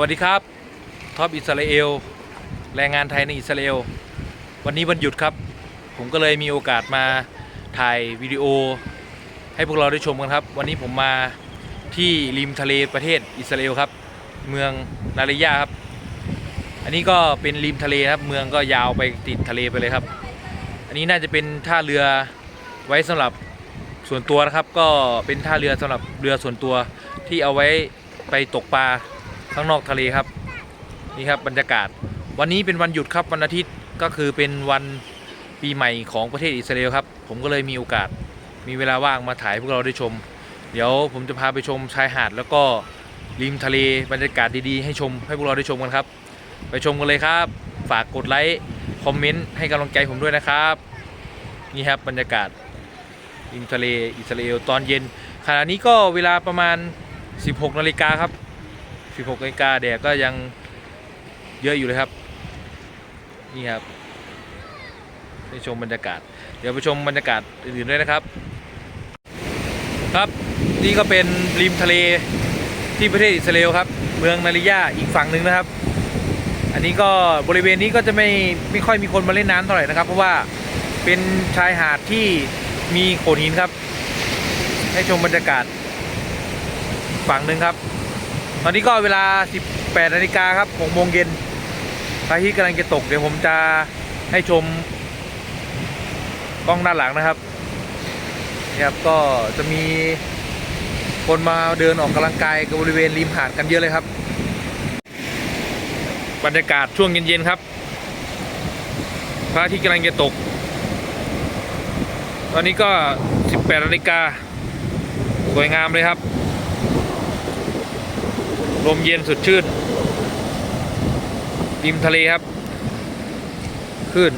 วัสดีครับท็อปอิสราเอลแรงงานไทยในอิสราเอลวันนี้วันหยุดครับ ผมก็เลยมีโอกาสมาถ่ายวิดีโอ ให้พวกเราได้ชมกันครับ วันนี้ผมมาที่ริมทะเลประเทศอิสราเอลครับ เมืองนาริยาครับ อันนี้ก็เป็นริมทะเลครับ เมืองก็ยาวไปติดทะเลไปเลยครับ อันนี้น่าจะเป็นท่าเรือไว้สำหรับส่วนตัวนะครับ ก็เป็นท่าเรือสำหรับเรือส่วนตัวที่เอาไว้ไปตกปลา ข้างนอกทะเลครับ นี่ครับบรรยากาศ วันนี้เป็นวันหยุดครับวันอาทิตย์ก็คือเป็นวันปีใหม่ของประเทศอิสราเอลครับ ผมก็เลยมีโอกาสมีเวลาว่างมาถ่ายพวกเราได้ชม เดี๋ยวผมจะพาไปชมชายหาด แล้วก็ริมทะเลบรรยากาศดีๆ ให้ชมให้พวกเราได้ชมกันครับ ไปชมกันเลยครับ ฝากกดไลค์คอมเมนต์ให้กำลังใจผมด้วยนะครับ นี่ครับบรรยากาศริมทะเลอิสราเอลตอนเย็นขณะนี้ก็เวลาประมาณ 16นาฬิกาครับ 16นาฬิกาแดดก็ยังเยอะอยู่เลยครับ นี่ครับได้ชมบรรยากาศ เดี๋ยวไปชมบรรยากาศอื่นๆด้วยนะครับ ครับนี่ก็เป็นริมทะเลที่ประเทศอิสราเอลครับ เมืองนาริยาอีกฝั่งหนึ่งนะครับ อันนี้ก็บริเวณนี้ก็จะไม่ไม่ค่อยมีคนมาเล่นน้ำเท่าไหร่นะครับ เพราะว่าเป็นชายหาดที่มีโขดหินครับ ให้ชมบรรยากาศฝั่งหนึ่งครับ ตอนนี้ก็เวลา 18นาฬิกาครับ6โมงเย็นพระอาทิตย์กำลังจะตก เดี๋ยวผมจะให้ชมกล้องด้านหลังนะครับนี่ครับก็จะมีคนมาเดินออกกำลังกายกับบริเวณริมหาดกันเยอะเลยครับ บรรยากาศช่วงเย็นๆครับ พระอาทิตย์กำลังจะตก ตอนนี้ก็ 18นาฬิกาสวยงามเลยครับ ลมเย็นสดชื่นริมทะเลครับ ขึ้น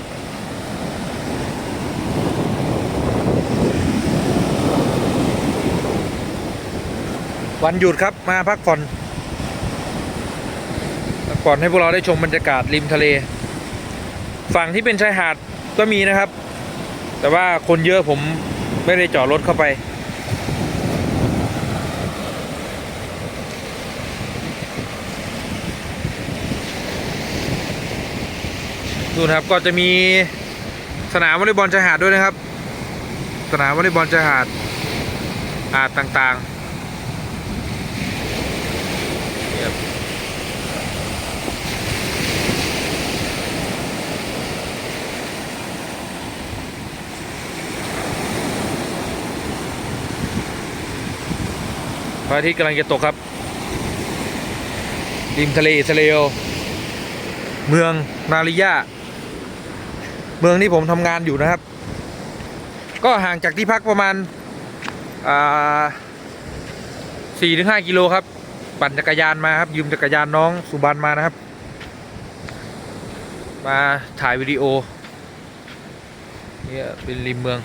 วันหยุดครับมาพักผ่อนก่อนให้พวกเราได้ชมบรรยากาศริมทะเล ฝั่งที่เป็นชายหาดก็มีนะครับ แต่ว่าคนเยอะผมไม่ได้จอดรถเข้าไป ดูนะครับก็จะมีสนามวอลเลย์บอลชายหาดด้วยนะครับ สนามวอลเลย์บอลชายหาดหาดต่างๆพระอาทิตย์กำลังจะตกครับริมทะเลอิสราเอลเมืองนาริยา เมืองที่ผมทำงานอยู่นะครับ ก็ห่างจากที่พักประมาณสี่ถึงห้ากิโลครับ ปั่นจักรยานมาครับ ยืมจักรยานน้องสุบันมานะครับ มาถ่ายวิดีโอเนี่ยเป็นริมเมือง